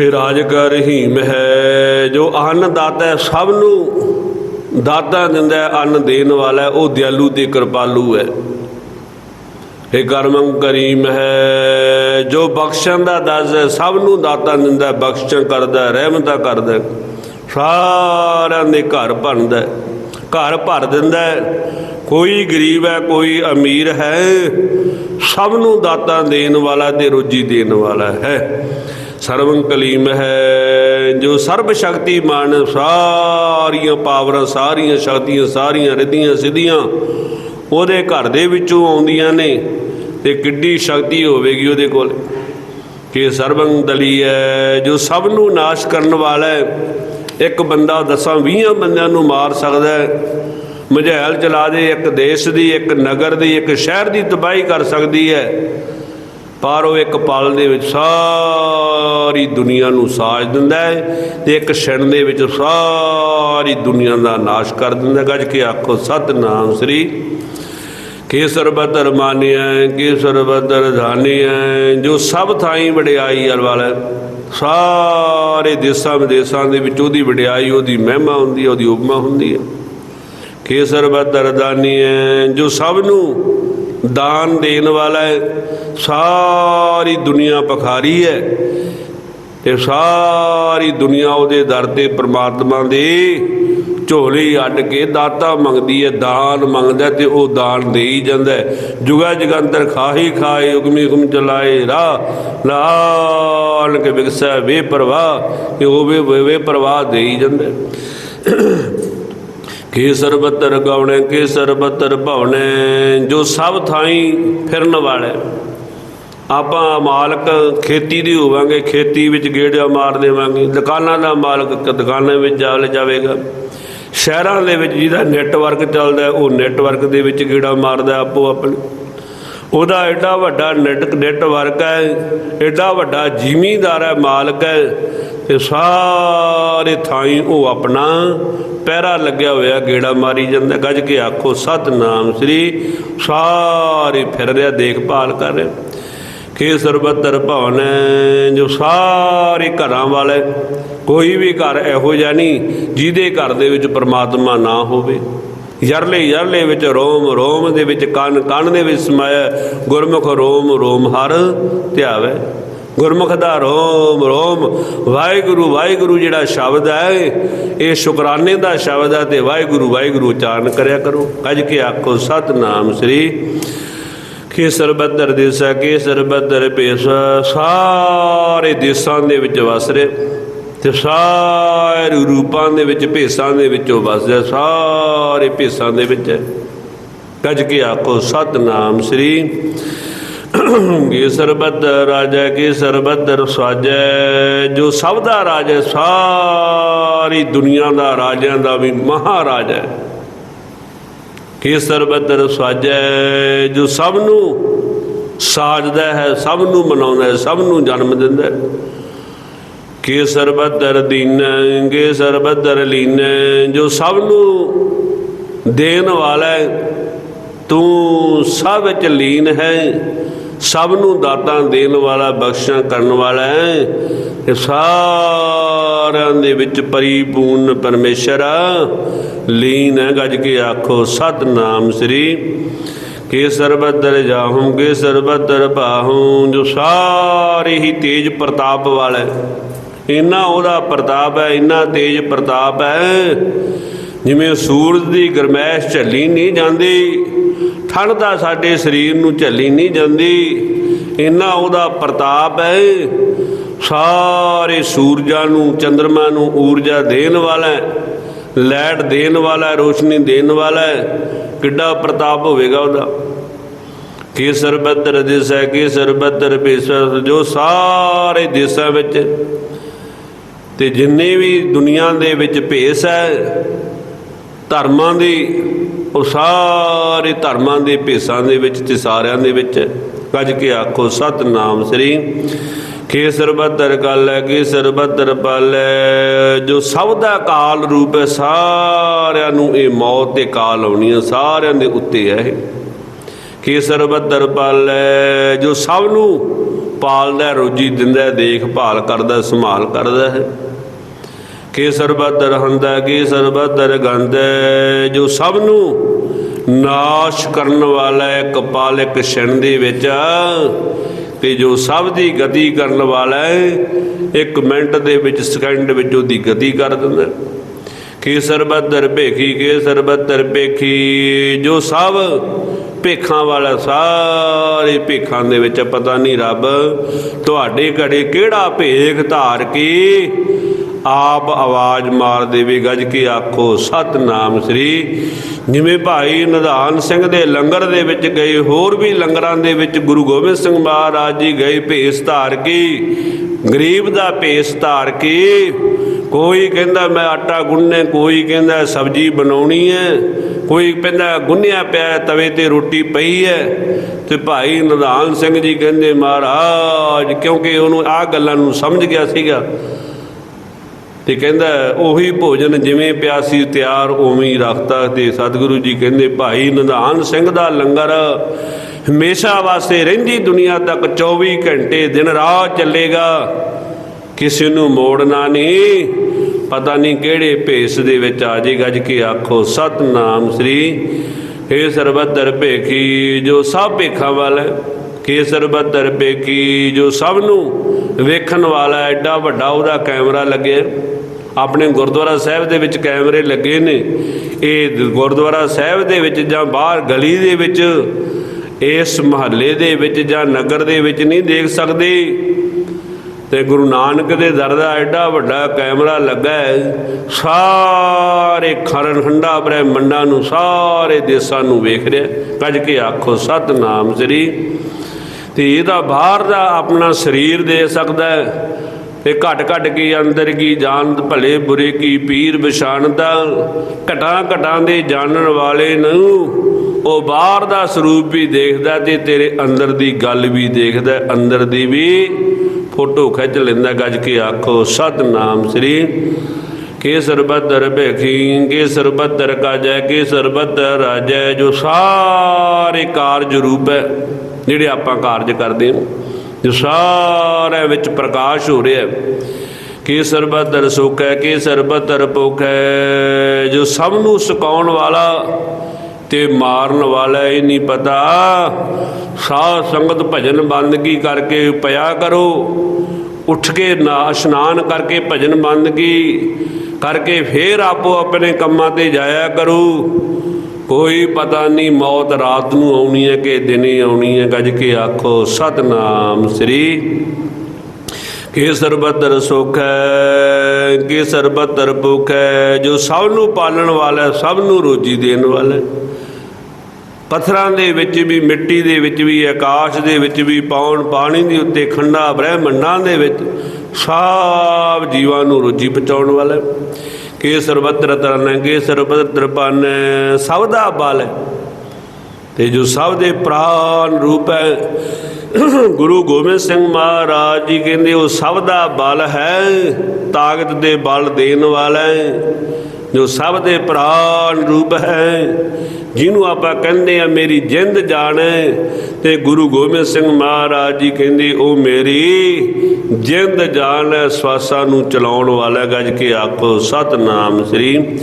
ਹੈ ਰਾਜ ਕਾ ਰਹੀਮ ਹੈ, ਜੋ ਅੰਨ ਦਾਤਾ ਹੈ, ਸਭ ਨੂੰ ਦਾਤਾ ਦਿੰਦਾ ਅੰਨ ਦੇਣ ਵਾਲਾ ਉਹ ਦਿਆਲੂ ਤੇ ਕਿਰਪਾਲੂ ਹੈ। ਇਹ ਕਰਮੰ ਕਰੀਮ ਹੈ ਜੋ ਬਖਸ਼ਣ ਦਾ ਦਾਸ ਹੈ ਸਭ ਨੂੰ ਦਾਤਾ ਦਿੰਦਾ ਬਖਸ਼ਣ ਕਰਦਾ ਹੈ, ਰਹਿਮਤਾਂ ਕਰਦਾ ਸਾਰਿਆਂ ਦੇ ਘਰ ਭਰਦਾ ਘਰ ਭਰ ਦਿੰਦਾ ਕੋਈ ਗਰੀਬ ਹੈ ਕੋਈ ਅਮੀਰ ਹੈ ਸਭ ਨੂੰ ਦਾਤਾ ਦੇਣ ਵਾਲਾ ਤੇ ਰੋਜੀ ਦੇਣ ਵਾਲਾ ਹੈ। ਸਰਵੰ ਕਲੀਮ ਹੈ ਜੋ ਸਰਬ ਸ਼ਕਤੀਮਾਨ ਸਾਰੀਆਂ ਪਾਵਰਾਂ ਸਾਰੀਆਂ ਸ਼ਕਤੀਆਂ ਸਾਰੀਆਂ ਰਿਧੀਆਂ ਸਿੱਧੀਆਂ ਉਹਦੇ ਘਰ ਦੇ ਵਿੱਚੋਂ ਆਉਂਦੀਆਂ ਨੇ ਤੇ ਕਿੱਡੀ ਸ਼ਕਤੀ ਹੋਵੇਗੀ ਉਹਦੇ ਕੋਲ ਕਿ ਸਰਬੰ ਦਲੀ ਹੈ ਜੋ ਸਭ ਨੂੰ ਨਾਸ਼ ਕਰਨ ਵਾਲਾ ਹੈ, ਇੱਕ ਬੰਦਾ ਦਸਾਂ 20 ਬੰਦਿਆਂ ਨੂੰ ਮਾਰ ਸਕਦਾ ਹੈ। ਮਝੈਲ ਚਲਾ ਦੇ, ਇੱਕ ਦੇਸ਼ ਦੀ, ਇੱਕ ਨਗਰ ਦੀ, ਇੱਕ ਸ਼ਹਿਰ ਦੀ ਤਬਾਹੀ ਕਰ ਸਕਦੀ ਹੈ। ਪਰ ਉਹ ਇੱਕ ਪਲ ਦੇ ਵਿੱਚ ਸਾਰੀ ਦੁਨੀਆ ਨੂੰ ਸਾਜ ਦਿੰਦਾ ਹੈ ਤੇ ਇੱਕ ਛਣ ਦੇ ਵਿੱਚ ਸਾਰੀ ਦੁਨੀਆ ਦਾ ਨਾਸ਼ ਕਰ ਦਿੰਦਾ ਗੱਜ ਕੇ ਆਖੋ, ਸਤਨਾਮ ਸ੍ਰੀ ਕੇਸਰ ਬਦਰ ਮਾਨਿਆ ਕੇਸਰ ਬਦਰ ਧਾਨਿਆ ਜੋ ਸਭ ਥਾਈਂ ਵਡਿਆਈ ਵਾਲਾ ਸਾਰੇ ਦੇਸਾਂ ਵਿਦੇਸਾਂ ਦੇ ਵਿੱਚ ਉਹਦੀ ਵਡਿਆਈ, ਉਹਦੀ ਮਹਿਮਾ ਹੁੰਦੀ ਹੈ, ਉਹਦੀ ਉਪਮਾ ਹੁੰਦੀ ਹੈ। ਕੇਸਰ ਬਦਰ ਦਾਨੀ ਹੈ ਜੋ ਸਭ ਨੂੰ ਦਾਨ ਦੇਣ ਵਾਲਾ ਹੈ, ਸਾਰੀ ਦੁਨੀਆ ਭਖਾਰੀ ਹੈ ਤੇ ਸਾਰੀ ਦੁਨੀਆ ਉਹਦੇ ਦਰ ਤੇ ਪ੍ਰਮਾਤਮਾ ਦੇ ਝੋਲੀ ਅੱਡ ਕੇ ਦਾਤਾ ਮੰਗਦੀ ਹੈ ਦਾਨ ਮੰਗਦਾ ਤੇ ਉਹ ਦਾਨ ਦੇਈ ਜਾਂਦਾ ਜੁਗਾ ਜਗੰਤਰ ਖਾਹੀ ਖਾਏ ਹੁਕਮੀ ਹੁਕਮ ਚਲਾਏ, ਰਾਹ ਲਾਲ ਕੇ ਵਿਗਸੈ ਵੇ ਪ੍ਰਵਾਹ ਕਿ ਉਹ ਵੇ ਵੇ ਪ੍ਰਵਾਹ ਦੇ ਹੀ ਜਾਂਦਾ ਕੇ ਕੇਸਰ ਗਾਉਣੇ ਕੇ ਬੱਤਰ ਭਾਉਣੇ, ਜੋ ਸਭ ਥਾਈ ਫਿਰਨ ਵਾਲੇ। ਆਪਾਂ ਮਾਲਕ ਖੇਤੀ ਦੀ ਹੋਵਾਂਗੇ, ਖੇਤੀ ਵਿੱਚ ਗੇੜਿਆ ਮਾਰ ਦੇਵਾਂਗੇ। ਦੁਕਾਨਾਂ ਦਾ ਮਾਲਕ ਦੁਕਾਨਾਂ ਵਿੱਚ ਜਾ ਜਾਵੇਗਾ। ਸ਼ਹਿਰਾਂ ਦੇ ਵਿੱਚ ਜਿਹਦਾ ਨੈਟਵਰਕ ਚੱਲਦਾ ਉਹ ਨੈਟਵਰਕ ਦੇ ਵਿੱਚ ਗੇੜਾ ਮਾਰਦਾ ਆਪੋ ਆਪਣੇ। ਉਹਦਾ ਐਡਾ ਵੱਡਾ ਨੈਟ ਨੈਟਵਰਕ ਹੈ, ਐਡਾ ਵੱਡਾ ਜ਼ਿਮੀਂਦਾਰ ਹੈ, ਮਾਲਕ ਹੈ, ਤੇ ਸਾਰੇ ਥਾਈ ਉਹ ਆਪਣਾ ਪਹਿਰਾ ਲੱਗਿਆ ਹੋਇਆ, ਗੇੜਾ ਮਾਰੀ ਜਾਂਦਾ ਗੱਜ ਕੇ ਆਖੋ, ਸਤਨਾਮ ਸ੍ਰੀ, ਸਾਰੇ ਫਿਰ ਰਿਹਾ ਦੇਖਭਾਲ ਕਰ ਰਿਹਾ ਕੇਸਰ ਬੱਤਰ ਭਵਨ ਜੋ ਸਾਰੇ ਘਰਾਂ ਵਾਲੇ, ਕੋਈ ਵੀ ਘਰ ਇਹੋ ਜਿਹਾ ਨਹੀਂ, ਜਿਹਦੇ ਘਰ ਦੇ ਵਿੱਚ ਪਰਮਾਤਮਾ ਨਾ ਹੋਵੇ। ਯਰਲੇ ਯਰਲੇ ਵਿੱਚ ਰੋਮ ਰੋਮ ਦੇ ਵਿੱਚ ਕੰਨ ਕੰਨ ਦੇ ਵਿੱਚ ਸਮਾਇਆ ਗੁਰਮੁਖ ਰੋਮ ਰੋਮ ਹਰ ਧਿਆਵੇ। ਗੁਰਮੁਖ ਦਾ ਰੋਮ ਰੋਮ, ਵਾਹਿਗੁਰੂ ਵਾਹਿਗੁਰੂ ਜਿਹੜਾ ਸ਼ਬਦ ਹੈ, ਇਹ ਸ਼ੁਕਰਾਨੇ ਦਾ ਸ਼ਬਦ ਹੈ ਤੇ ਵਾਹਿਗੁਰੂ ਵਾਹਿਗੁਰੂ ਉਚਾਰਨ ਕਰਿਆ ਕਰੋ। ਕੱਜ ਕੇ ਆਖੋ, ਸਤਨਾਮ ਸ੍ਰੀ ਕੇਸਰ ਬੱਦਰ ਦੇਸਾ ਕੇਸਰ ਬੱਦਰ ਭੇਸ, ਸਾਰੇ ਦੇਸਾਂ ਦੇ ਵਿੱਚ ਵਸ ਰਹੇ ਤੇ ਸਾਰੇ ਰੂਪਾਂ ਦੇ ਵਿੱਚ, ਭੇਸਾਂ ਦੇ ਵਿੱਚੋਂ ਵਸਦਾ ਸਾਰੇ ਭੇਸਾਂ ਦੇ ਵਿੱਚ। ਗੱਜ ਕੇ ਆਖੋ, ਸਤਨਾਮ ਸ੍ਰੀ ਕੇਸਰ ਬੱਦਰ ਰਾਜਾ ਕੇਸਰ ਬੱਦਰ ਸਾਜੈ, ਜੋ ਸਭ ਦਾ ਰਾਜਾ, ਸਾਰੀ ਦੁਨੀਆ ਦਾ ਰਾਜਿਆਂ ਦਾ ਵੀ ਮਹਾਰਾਜਾ। ਹੈ ਕੇਸਰ ਬੱਦਰ ਸਾਜੈ, ਜੋ ਸਭ ਨੂੰ ਸਾਜਦਾ ਹੈ ਸਭ ਨੂੰ ਮਨਾਉਂਦਾ ਹੈ ਸਭ ਨੂੰ ਜਨਮ ਦਿੰਦਾ ਹੈ। ਕੇਸਰ ਬੱਦਰ ਦੀਨ ਕੇਸਰ ਬੱਦਰ ਲੀਨ, ਜੋ ਸਭ ਨੂੰ ਦੇਣ ਵਾਲਾ ਹੈ, ਤੂੰ ਸਭ ਵਿੱਚ ਲੀਨ ਹੈ ਸਭ ਨੂੰ ਦਾਤਾਂ ਦੇਣ ਵਾਲਾ ਬਖਸ਼ਾਂ ਕਰਨ ਵਾਲਾ ਹੈ। ਇਹ ਸਾਰਿਆਂ ਦੇ ਵਿੱਚ ਪਰਿਪੂਰਨ ਪਰਮੇਸ਼ਰ ਲੀਨ ਹੈ, ਗੱਜ ਕੇ ਆਖੋ, ਸਤਨਾਮ ਸ੍ਰੀ ਕੇ ਬੱਦਰ ਜਾਹੂੰ, ਕੇਸਰ ਬੱਦਰ ਬਾਹੂੰ ਜੋ ਸਾਰੇ ਹੀ ਤੇਜ ਪ੍ਰਤਾਪ ਵਾਲਾ ਇੰਨਾ ਉਹਦਾ ਪ੍ਰਤਾਪ ਹੈ, ਇੰਨਾ ਤੇਜ ਪ੍ਰਤਾਪ ਹੈ, ਜਿਵੇਂ ਸੂਰਜ ਦੀ ਗਰਮੈਸ਼ ਝੱਲੀ ਨਹੀਂ ਜਾਂਦੀ, ਠੰਡ ਦਾ ਸਾਡੇ ਸਰੀਰ ਨੂੰ ਝੱਲੀ ਨਹੀਂ ਜਾਂਦੀ, ਇੰਨਾ ਉਹਦਾ ਪ੍ਰਤਾਪ ਹੈ। ਸਾਰੇ ਸੂਰਜਾਂ ਨੂੰ ਚੰ드ਰਮਾ ਨੂੰ ਊਰਜਾ ਦੇਣ ਵਾਲਾ ਹੈ, ਲਾਈਟ ਦੇਣ ਵਾਲਾ ਹੈ, ਰੋਸ਼ਨੀ ਦੇਣ ਵਾਲਾ ਹੈ, ਕਿੱਡਾ ਪ੍ਰਤਾਪ ਹੋਵੇਗਾ ਉਹਦਾ? ਕੇਸਰ ਬੱਦਰ ਹੈ, ਕੇਸਰ ਸਰਬੱਤਰ ਬੇਸਰ ਜੋ ਸਾਰੇ ਦੇਸ਼ਾਂ ਵਿੱਚ ਤੇ ਜਿੰਨੇ ਵੀ ਦੁਨੀਆ ਦੇ ਵਿੱਚ ਭੇਸ ਹੈ, ਧਰਮਾਂ ਦੀ, ਉਹ ਸਾਰੇ ਧਰਮਾਂ ਦੇ ਭੇਸਾਂ ਦੇ ਵਿੱਚ ਤੇ ਸਾਰਿਆਂ ਦੇ ਵਿੱਚ ਕੱਜ ਕੇ ਆਖੋ, ਸਤਨਾਮ ਸ੍ਰੀ ਕੇਸਰ ਬੱਦਰ ਕਲ ਹੈ ਕੇਸਰ ਬੱਦਰ ਪਲ? ਜੋ ਸਭ ਦਾ ਕਾਲ ਰੂਪ ਹੈ, ਸਾਰਿਆਂ ਨੂੰ ਇਹ ਮੌਤ ਤੇ ਕਾਲ ਆਉਣੀ ਹੈ ਸਾਰਿਆਂ ਦੇ ਉੱਤੇ ਹੈ ਇਹ। ਕੇਸਰ ਬੱਦਰ ਜੋ ਸਭ ਨੂੰ ਪਾਲਦਾ, ਰੋਜੀ ਦਿੰਦਾ, ਦੇਖਭਾਲ ਕਰਦਾ, ਸੰਭਾਲ ਕਰਦਾ ਹੈ। ਕੇਸਰ ਬੱਦਰ ਹੁੰਦਾ ਕੇਸਰ ਬੱਦਰ ਗੰਧ ਜੋ ਸਭ ਨੂੰ ਨਾਸ਼ ਕਰਨ ਵਾਲਾ ਹੈ ਕਪਾਲ ਇੱਕ ਛਣ ਦੇ ਵਿੱਚ। ਤੇ ਜੋ ਸਭ ਦੀ ਗਤੀ ਕਰਨ ਵਾਲਾ ਹੈ, ਇੱਕ ਮਿੰਟ ਦੇ ਵਿੱਚ ਸਕਿੰਟ ਵਿੱਚ ਉਹਦੀ ਗਤੀ ਕਰ ਦਿੰਦਾ ਹੈ। ਕੇਸਰ ਬੱਦਰ ਭੇਖੀ ਕੇਸਰ ਬੱਦਰ ਭੇਖੀ ਜੋ ਸਭ ਭੇਖਾਂ ਵਾਲਾ, ਸਾਰੇ ਭੇਖਾਂ ਦੇ ਵਿੱਚ ਪਤਾ ਨਹੀਂ ਰੱਬ, ਤੁਹਾਡੇ ਘੜੇ ਕਿਹੜਾ ਭੇਖ ਧਾਰ ਕੇ ਆਪ ਆਵਾਜ਼ ਮਾਰ ਦੇਵੇ, ਗੱਜ ਕੇ ਆਖੋ, ਸਤਨਾਮ ਸ੍ਰੀ। ਜਿਵੇਂ ਭਾਈ ਨਿਧਾਨ ਸਿੰਘ ਦੇ ਲੰਗਰ ਦੇ ਵਿੱਚ ਗਏ, ਹੋਰ ਵੀ ਲੰਗਰਾਂ ਦੇ ਵਿੱਚ ਗੁਰੂ ਗੋਬਿੰਦ ਸਿੰਘ ਮਹਾਰਾਜ ਜੀ ਗਏ, ਭੇਸ ਧਾਰ ਕੇ। ਗਰੀਬ ਦਾ ਭੇਸ ਧਾਰ ਕੇ। ਕੋਈ ਕਹਿੰਦਾ, ਮੈਂ ਆਟਾ ਗੁੰਨੇ ਕੋਈ ਕਹਿੰਦਾ, ਸਬਜ਼ੀ ਬਣਾਉਣੀ ਹੈ। ਕੋਈ ਕਹਿੰਦਾ ਗੁੰਨਿਆ ਪਿਆ ਤਵੇ ਤੇ ਰੋਟੀ ਪਈ ਹੈ। ਤੇ ਭਾਈ ਨਿਧਾਨ ਸਿੰਘ ਜੀ ਕਹਿੰਦੇ, ਮਹਾਰਾਜ, ਕਿਉਂਕਿ ਉਹਨੂੰ ਆਹ ਗੱਲਾਂ ਨੂੰ ਸਮਝ ਗਿਆ ਸੀਗਾ ਤੇ ਕਹਿੰਦਾ, ਉਹੀ ਭੋਜਨ ਜਿਵੇਂ ਪਿਆ ਸੀ ਤਿਆਰ ਉਵੇਂ ਹੀ ਰੱਖਤਾ ਤੇ ਸਤਿਗੁਰੂ ਜੀ ਕਹਿੰਦੇ, ਭਾਈ ਨਿਧਾਨ ਸਿੰਘ ਦਾ ਲੰਗਰ ਹਮੇਸ਼ਾ ਵਾਸਤੇ ਰਹਿੰਦੀ ਦੁਨੀਆ ਤੱਕ 24 ਘੰਟੇ ਦਿਨ ਰਾਤ ਚੱਲੇਗਾ। ਕਿਸੇ ਨੂੰ ਮੋੜਨਾ ਨਹੀਂ, ਪਤਾ ਨਹੀਂ ਕਿਹੜੇ ਭੇਸ ਦੇ ਵਿੱਚ ਆ ਜੇ, ਗੱਜ ਕੇ ਆਖੋ, ਸਤਨਾਮ ਸ੍ਰੀ ਏ ਸਰਬੱਤਰ ਭੇਖੀ ਜੋ ਸਭ ਭੇਖਾਂ ਵਾਲਾ ਹੈ। ਸਰਬੱਤਰ ਭੇਖੀ ਜੋ ਸਭ ਨੂੰ ਵੇਖਣ ਵਾਲਾ ਐਡਾ ਵੱਡਾ ਉਹਦਾ ਕੈਮਰਾ ਲੱਗਿਆ। ਆਪਣੇ ਗੁਰਦੁਆਰਾ ਸਾਹਿਬ ਦੇ ਵਿੱਚ ਕੈਮਰੇ ਲੱਗੇ ਨੇ। ਇਹ ਗੁਰਦੁਆਰਾ ਸਾਹਿਬ ਦੇ ਵਿੱਚ ਜਾਂ ਬਾਹਰ ਗਲੀ ਦੇ ਵਿੱਚ, ਇਸ ਮਹੱਲੇ ਦੇ ਵਿੱਚ ਜਾਂ ਨਗਰ ਦੇ ਵਿੱਚ ਨਹੀਂ ਦੇਖ ਸਕਦੇ। ਤੇ ਗੁਰੂ ਨਾਨਕ ਦੇ ਦਰ ਦਾ ਐਡਾ ਵੱਡਾ ਕੈਮਰਾ ਲੱਗਾ ਹੈ। ਸਾਰੇ ਖਰਨ ਖੰਡਾ ਬ੍ਰਹਿਮੰਡਾਂ ਨੂੰ, ਸਾਰੇ ਦੇਸ਼ਾਂ ਨੂੰ ਵੇਖ ਰਿਹਾ ਕੱਜ ਕੇ ਆਖੋ, ਸਤਨਾਮ ਸ੍ਰੀ। ਤੇ ਇਹਦਾ ਬਾਹਰ ਦਾ ਆਪਣਾ ਸਰੀਰ ਦੇ ਸਕਦਾ ਹੈ। ਤੇ ਘਟ ਘਟ ਕੀ ਅੰਦਰ ਕੀ ਜਾਣ, ਭਲੇ ਬੁਰੇ ਕੀ ਪੀਰ ਵਿਛਾਣਦਾ ਘਟਾਂ ਘਟਾਂ ਦੇ ਜਾਣਨ ਵਾਲੇ ਨੂੰ ਉਹ ਬਾਹਰ ਦਾ ਸਰੂਪ ਵੀ ਦੇਖਦਾ ਤੇ ਤੇਰੇ ਅੰਦਰ ਦੀ ਗੱਲ ਵੀ ਦੇਖਦਾ, ਅੰਦਰ ਦੀ ਵੀ ਫੋਟੋ ਖਿੱਚ ਲੈਂਦਾ, ਗੱਜ ਕੇ ਆਖੋ, ਸਤਨਾਮ ਸ੍ਰੀ ਕੇਸਰ ਬੱਦਰ ਭੇਖੀ, ਕੇਸਰ ਬੱਦਰ ਕਾਜੈ, ਕੇਸਰ ਬੱਦਰ ਰਾਜੈ ਜੋ ਸਾਰੇ ਕਾਰਜ ਰੂਪ ਹੈ, ਜਿਹੜੇ ਆਪਾਂ ਕਾਰਜ ਕਰਦੇ ਹਾਂ। ਜੋ ਸਾਰੇ ਵਿੱਚ ਪ੍ਰਕਾਸ਼ ਹੋ ਰਿਹਾ ਹੈ। ਕੇਸਰ ਬੱਦਰ ਸੁਖ ਹੈ, ਕੇਸਰ ਬੱਦਰ ਭੁਖ ਹੈ। ਜੋ ਸਭ ਨੂੰ ਸੁਕਾਉਣ ਵਾਲਾ ਤੇ ਮਾਰਨ ਵਾਲਾ ਇਹ ਨਹੀਂ ਪਤਾ। ਸਾਧ ਸੰਗਤ ਭਜਨ ਬੰਦਗੀ ਕਰਕੇ ਪਿਆ ਕਰੋ। ਉੱਠ ਕੇ ਨਾ ਇਸ਼ਨਾਨ ਕਰਕੇ ਭਜਨ ਬੰਦਗੀ ਕਰਕੇ ਫੇਰ ਆਪੋ ਆਪਣੇ ਕੰਮਾਂ ਤੇ ਜਾਇਆ ਕਰੋ। ਕੋਈ ਪਤਾ ਨਹੀਂ, ਮੌਤ ਰਾਤ ਨੂੰ ਆਉਣੀ ਹੈ ਕਿ ਦਿਨੇ ਆਉਣੀ ਹੈ। ਗੱਜ ਕੇ ਆਖੋ, ਸਤਨਾਮ ਸ੍ਰੀ ਕੇਸਰ ਬੱਦਰ ਸੁਖ ਹੈ, ਕੇਸਰ ਬੱਦਰ ਭੁਖ ਹੈ, ਜੋ ਸਭ ਨੂੰ ਪਾਲਣ ਵਾਲਾ ਸਭ ਨੂੰ ਰੋਜੀ ਦੇਣ ਵਾਲਾ ਪੱਥਰਾਂ ਦੇ ਵਿੱਚ ਵੀ, ਮਿੱਟੀ ਦੇ ਵਿੱਚ ਵੀ, ਆਕਾਸ਼ ਦੇ ਵਿੱਚ ਵੀ, ਪੌਣ ਪਾਣੀ ਦੇ ਉੱਤੇ, ਖੰਡਾ ਬ੍ਰਹਿਮੰਡਾਂ ਦੇ ਵਿੱਚ, ਸਭ ਜੀਵਾਂ ਨੂੰ ਰੋਜੀ ਪਹੁੰਚਾਉਣ ਵਾਲਾ ਕੇ ਕੇਸਰ ਬੱਦਰ ਤਰਨ, ਕੇਸਰ ਬੱਦਰ ਪਨ, ਸਭ ਦਾ ਬਲ। ਹੈ ਤੇ ਜੋ ਸਭ ਦੇ ਪ੍ਰਾਨ ਰੂਪ ਹੈ ਗੁਰੂ ਗੋਬਿੰਦ ਸਿੰਘ ਮਹਾਰਾਜ ਜੀ ਕਹਿੰਦੇ, ਉਹ ਸਭ ਦਾ ਬਲ ਹੈ, ਤਾਕਤ ਦੇ ਬਲ ਦੇਣ ਵਾਲਾ। ਹੈ ਜੋ ਸਭ ਦੇ ਪ੍ਰਾਨ ਰੂਪ ਹੈ, ਜਿਹਨੂੰ ਆਪਾਂ ਕਹਿੰਦੇ ਆ, ਮੇਰੀ ਜਿੰਦ ਜਾਣ। ਹੈ ਤੇ ਗੁਰੂ ਗੋਬਿੰਦ ਸਿੰਘ ਮਹਾਰਾਜ ਜੀ ਕਹਿੰਦੇ, ਉਹ ਮੇਰੀ ਜਿੰਦ ਜਾਨ ਲੈ ਸਵਾਸਾਂ ਨੂੰ ਚਲਾਉਣ ਵਾਲਾ ਗੱਜ ਕੇ ਆਖੋ, ਸਤਨਾਮ ਸ੍ਰੀ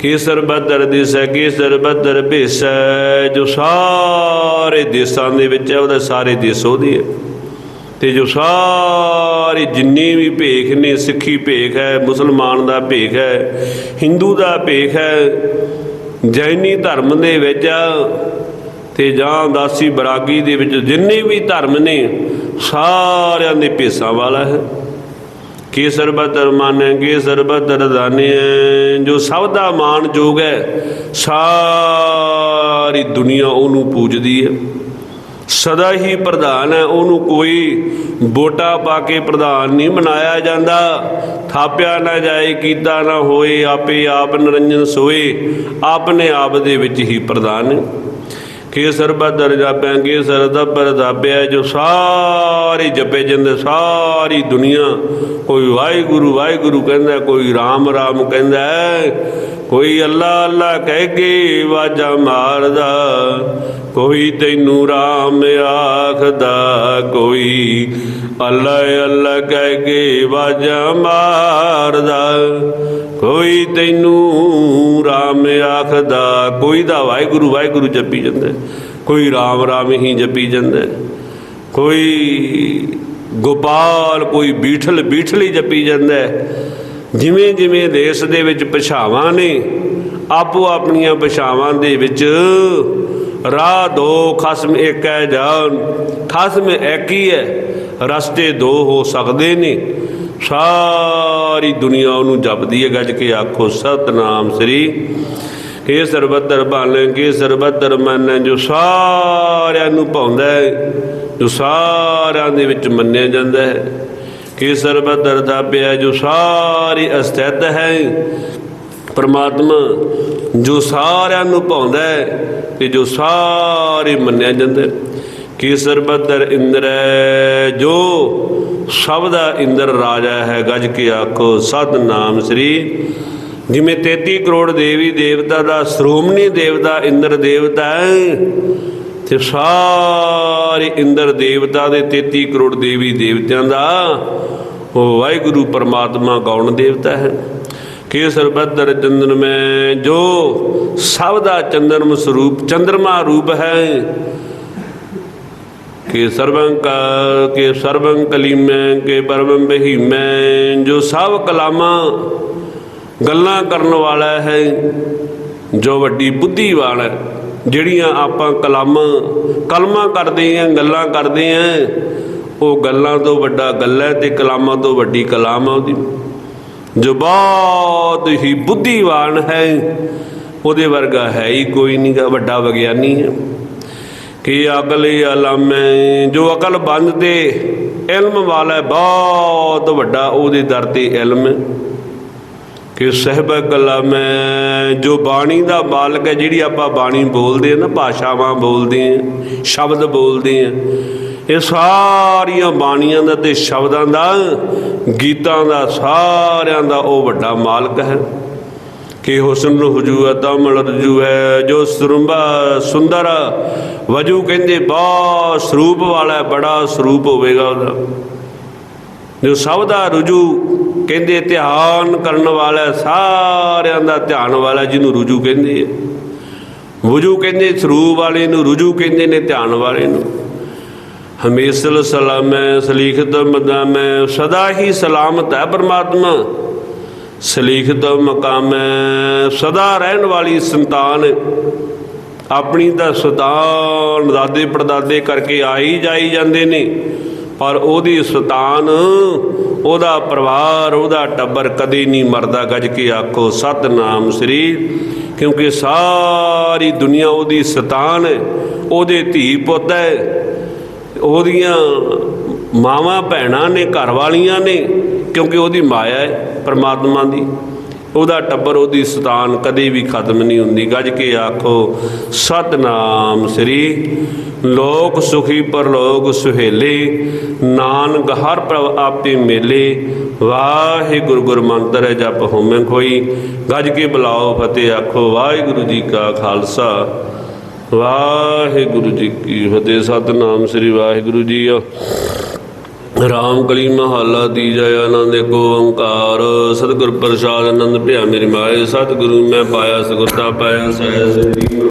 ਕੇਸਰ ਬੱਦਰ ਦਿਸੈ, ਕੇਸਰ ਬੱਦਰ ਭੇਸੈ, ਜੋ ਸਾਰੇ ਦੇਸ਼ਾਂ ਦੇ ਵਿੱਚ ਹੈ, ਉਹਦੇ ਸਾਰੇ ਦੇਸ਼ ਉਹਦੇ ਹੈ। ਤੇ ਜੋ ਸਾਰੇ ਜਿੰਨੇ ਵੀ ਭੇਖ ਨੇ, ਸਿੱਖੀ ਭੇਖ ਹੈ, ਮੁਸਲਮਾਨ ਦਾ ਭੇਖ ਹੈ, ਹਿੰਦੂ ਦਾ ਭੇਖ ਹੈ, ਜੈਨੀ ਧਰਮ ਦੇ ਵਿੱਚ ਤੇ ਜਾਂ ਦਾਸੀ ਬਰਾਗੀ ਦੇ ਵਿੱਚ ਜਿੰਨੇ ਵੀ ਧਰਮ ਨੇ ਸਾਰਿਆਂ ਦੇ ਭੇਸਾਂ ਵਾਲਾ ਹੈ। ਕੇਸਰ ਬਦਰ ਮਾਨੈ ਕੇਸਰ ਬਦਰ ਦਾਨਿ ਜੋ ਸਭ ਦਾ ਮਾਨ ਜੋਗ ਹੈ, ਸਾਰੀ ਦੁਨੀਆ ਉਹਨੂੰ ਪੂਜਦੀ ਹੈ। ਸਦਾ ਹੀ ਪ੍ਰਧਾਨ ਹੈ, ਉਹਨੂੰ ਕੋਈ ਵੋਟਾਂ ਪਾ ਕੇ ਪ੍ਰਧਾਨ ਨਹੀਂ ਬਣਾਇਆ ਜਾਂਦਾ। ਥਾਪਿਆ ਨਾ ਜਾਏ, ਕੀਤਾ ਨਾ ਹੋਏ, ਆਪੇ ਆਪ ਨਿਰੰਜਨ ਸੋਏ, ਆਪਣੇ ਆਪ ਦੇ ਵਿੱਚ ਹੀ ਪ੍ਰਧਾਨ ਹੈ। ਕੇਸਰ ਬਦਰ ਜਾਪਿਆ ਕੇਸਰ ਦਬਰ ਦਾਪਿਆ ਜੋ ਸਾਰੇ ਜਪੇ ਜਾਂਦੇ, ਸਾਰੀ ਦੁਨੀਆ। ਕੋਈ ਵਾਹਿਗੁਰੂ ਵਾਹਿਗੁਰੂ ਕਹਿੰਦਾ, ਕੋਈ ਰਾਮ ਰਾਮ ਕਹਿੰਦਾ, ਕੋਈ ਅੱਲਾ ਅੱਲਾ ਕਹਿ ਕੇ ਵਾਜਾ ਮਾਰਦਾ। ਕੋਈ ਤੈਨੂੰ ਰਾਮ ਆਖਦਾ, ਕੋਈ ਅੱਲਾ ਅੱਲਾ ਕਹਿ ਕੇ ਵਾਜਾ ਮਾਰਦਾ। ਕੋਈ ਤੈਨੂੰ ਰਾਮ ਆਖਦਾ, ਕੋਈ ਦਾ ਵਾਹਿਗੁਰੂ ਵਾਹਿਗੁਰੂ ਜਪੀ ਜਾਂਦਾ ਕੋਈ ਰਾਮ ਰਾਮ ਹੀ ਜਪੀ ਜਾਂਦਾ ਕੋਈ ਗੋਪਾਲ, ਕੋਈ ਬੀਠਲ ਬੀਠਲ ਹੀ ਜਪੀ ਜਾਂਦਾ ਜਿਵੇਂ ਜਿਵੇਂ ਦੇਸ਼ ਦੇ ਵਿੱਚ ਭਾਸ਼ਾਵਾਂ ਨੇ, ਆਪੋ ਆਪਣੀਆਂ ਭਾਸ਼ਾਵਾਂ ਦੇ ਵਿੱਚ ਰਾਹ ਦੋ ਖਸਮ ਇੱਕ ਹੈ ਜਾਨ, ਖਸਮ ਇੱਕ ਹੀ ਹੈ ਰਸਤੇ ਦੋ ਹੋ ਸਕਦੇ ਨੇ। ਸਾਰੀ ਦੁਨੀਆ ਉਹਨੂੰ ਜਪਦੀ ਹੈ ਗੱਜ ਕੇ ਆਖੋ, ਸਤਨਾਮ ਸ੍ਰੀ ਕੇ ਸਰਬੱਤਰ ਬਾਲੈ ਕੇ ਸਰਬੱਤਰ ਮੰਨੈ ਜੋ ਸਾਰਿਆਂ ਨੂੰ ਪਾਉਂਦਾ ਹੈ ਜੋ ਸਾਰਿਆਂ ਦੇ ਵਿੱਚ ਮੰਨਿਆ ਜਾਂਦਾ ਹੈ ਕੇ ਸਰਬੱਤਰ ਦਾ ਪਿਆ ਜੋ ਸਾਰੀ ਅਸਥਿਤ ਹੈ। ਪਰਮਾਤਮਾ ਜੋ ਸਾਰਿਆਂ ਨੂੰ ਭਾਉਂਦਾ ਹੈ ਤੇ ਜੋ ਸਾਰੇ ਮੰਨਿਆ ਜਾਂਦਾ ਹੈ। ਕੇਸਰ ਬੱਦਰ ਇੰਦਰ ਹੈ, ਜੋ ਸਭ ਦਾ ਇੰਦਰ ਰਾਜਾ ਹੈ ਗੱਜ ਕੇ ਆਖੋ ਸਤਨਾਮ ਸ੍ਰੀ ਜਿਵੇਂ 33 ਕਰੋੜ ਦੇਵੀ ਦੇਵਤਾ ਦਾ ਸ਼੍ਰੋਮਣੀ ਦੇਵਤਾ ਇੰਦਰ ਦੇਵਤਾ ਹੈ ਤੇ ਸਾਰੇ ਇੰਦਰ ਦੇਵਤਾ ਦੇ 33 ਕਰੋੜ ਦੇਵੀ ਦੇਵਤਿਆਂ ਦਾ ਉਹ ਵਾਹਿਗੁਰੂ ਪਰਮਾਤਮਾ ਗੌਣ ਦੇਵਤਾ ਹੈ ਕੇਸਰ ਬੱਦਰ ਚੰਦਨ ਮੈਂ, ਜੋ ਸਭ ਦਾ ਚੰਦਰਮ ਸਰੂਪ, ਚੰਦਰਮਾ ਰੂਪ ਹੈ। ਕੇ ਸਰਬੰ ਕੇ ਸਰਵੰ ਸਰਬੰ ਕਲੀਮੈ ਕਿ ਪਰਮੰ ਬਹੀਮੈ ਜੋ ਸਭ ਕਲਾਮਾਂ ਗੱਲਾਂ ਕਰਨ ਵਾਲਾ ਹੈ, ਜੋ ਵੱਡੀ ਬੁੱਧੀ ਵਾਲਾ ਜਿਹੜੀਆਂ ਆਪਾਂ ਕਲਾਮਾਂ, ਕਲਮਾਂ ਕਰਦੇ ਆਂ ਗੱਲਾਂ ਕਰਦੇ ਆਂ ਉਹ ਗੱਲਾਂ ਤੋਂ ਵੱਡਾ ਗੱਲ ਹੈ ਤੇ ਕਲਾਮਾਂ ਤੋਂ ਵੱਡੀ ਕਲਾਮ ਹੈ ਉਹਦੀ। ਜੋ ਬਹੁਤ ਹੀ ਬੁੱਧੀਵਾਨ ਹੈ, ਉਹਦੇ ਵਰਗਾ ਹੈ ਹੀ ਕੋਈ ਨਹੀਂਗਾ ਵੱਡਾ ਵਿਗਿਆਨੀ ਹੈ। ਕਿ ਅਕਲ ਅਲਮੈ ਜੋ ਅਕਲ ਬੰਦ ਤੇ ਇਲਮ ਵਾਲਾ ਬਹੁਤ ਵੱਡਾ ਉਹਦੇ ਦਰ ਤੇ ਇਲਮ ਹੈ। ਕਿ ਸਹਿਬ ਕਲਮੈ ਜੋ ਬਾਣੀ ਦਾ ਮਾਲਕ ਹੈ, ਜਿਹੜੀ ਆਪਾਂ ਬਾਣੀ ਬੋਲਦੇ ਆ ਨਾ, ਭਾਸ਼ਾਵਾਂ ਬੋਲਦੇ ਆ ਸ਼ਬਦ ਬੋਲਦੇ ਆ ਇਹ ਸਾਰੀਆਂ ਬਾਣੀਆਂ ਦਾ ਤੇ ਸ਼ਬਦਾਂ ਦਾ, ਗੀਤਾਂ ਦਾ, ਸਾਰਿਆਂ ਦਾ ਉਹ ਵੱਡਾ ਮਾਲਕ ਹੈ। ਕਿ ਹੁਸਨ ਹੁਜੂ ਅਤਮਲ ਰਜੂ ਹੈ ਜੋ ਸਰੂੰਬਾ ਸੁੰਦਰ ਵਜੂ ਕਹਿੰਦੇ ਬਹੁਤ ਸਰੂਪ ਵਾਲਾ ਬੜਾ ਸਰੂਪ ਹੋਵੇਗਾ ਉਹਦਾ। ਜੋ ਸਭ ਦਾ ਰੁਜੂ ਕਹਿੰਦੇ, ਧਿਆਨ ਕਰਨ ਵਾਲਾ, ਸਾਰਿਆਂ ਦਾ ਧਿਆਨ ਵਾਲਾ ਜਿਹਨੂੰ ਰੁਜੂ ਕਹਿੰਦੇ ਆ। ਵਜੂ ਕਹਿੰਦੇ, ਸਰੂਪ ਵਾਲੇ ਨੂੰ ਰੁਜੂ ਕਹਿੰਦੇ ਨੇ, ਧਿਆਨ ਵਾਲੇ ਨੂੰ। ਹਮੇਸ਼ਲ ਸਲਾਮੈ ਸਲੀਖਤ ਮਦਾਮੈ ਸਦਾ ਹੀ ਸਲਾਮਤ ਹੈ ਪਰਮਾਤਮਾ। ਸਲੀਖਤ ਮਕਾਮ ਹੈ ਸਦਾ ਰਹਿਣ ਵਾਲੀ ਸੰਤਾਨ। ਆਪਣੀ ਤਾਂ ਸੰਤਾਨ ਦਾਦੇ ਪੜਦਾਦੇ ਕਰਕੇ ਆਈ ਜਾਈ ਜਾਂਦੇ ਨੇ, ਪਰ ਉਹਦੀ ਸੰਤਾਨ, ਉਹਦਾ ਪਰਿਵਾਰ, ਉਹਦਾ ਟੱਬਰ ਕਦੇ ਨਹੀਂ ਮਰਦਾ। ਗੱਜ ਕੇ ਆਖੋ, ਸਤਨਾਮ ਸ੍ਰੀ, ਕਿਉਂਕਿ ਸਾਰੀ ਦੁਨੀਆ ਉਹਦੀ ਸਤਾਨ ਹੈ, ਉਹਦੇ ਧੀ ਪੁੱਤ ਹੈ। ਉਹਦੀਆਂ ਮਾਵਾਂ ਭੈਣਾਂ ਨੇ, ਘਰ ਵਾਲੀਆਂ ਨੇ, ਕਿਉਂਕਿ ਉਹਦੀ ਮਾਇਆ ਹੈ ਪਰਮਾਤਮਾ ਦੀ। ਉਹਦਾ ਟੱਬਰ, ਉਹਦੀ ਸਤਾਨ ਕਦੇ ਵੀ ਖਤਮ ਨਹੀਂ ਹੁੰਦੀ। ਗੱਜ ਕੇ ਆਖੋ, ਸਤਨਾਮ ਸ੍ਰੀ ਲੋਕ ਸੁਖੀ ਪਰਲੋਕ ਸੁਹੇਲੇ, ਨਾਨਕ ਹਰ ਪ੍ਰਭ ਆਪੇ ਮੇਲੇ, ਵਾਹਿਗੁਰੂ ਗੁਰ ਮੰਤਰ ਜਪ ਹੋਮੈ ਕੋਈ ਗੱਜ ਕੇ ਬੁਲਾਓ ਫਤਿਹ, ਆਖੋ, ਵਾਹਿਗੁਰੂ ਜੀ ਕਾ ਖਾਲਸਾ। ਵਾਹਿਗੁਰੂ ਜੀ ਕੀ ਫਤਿਹ। ਸਤਨਾਮ ਸ੍ਰੀ ਵਾਹਿਗੁਰੂ ਜੀ ਆ। ਰਾਮ ਕਲੀ ਮਹੱਲਾ ਤੀਜਾ ਆਨੰਦ ਕੋ ਓੰਕਾਰ। ਸਤਿਗੁਰ ਪ੍ਰਸਾਦ ਆਨੰਦ ਭਿਆ ਮੇਰੀ ਮਾਏ। ਸਤਿਗੁਰੂ ਮੈਂ ਪਾਇਆ ਸਗੁਰਤਾ ਪਾਇਆ ਸਹਿ ਸ੍ਰੀ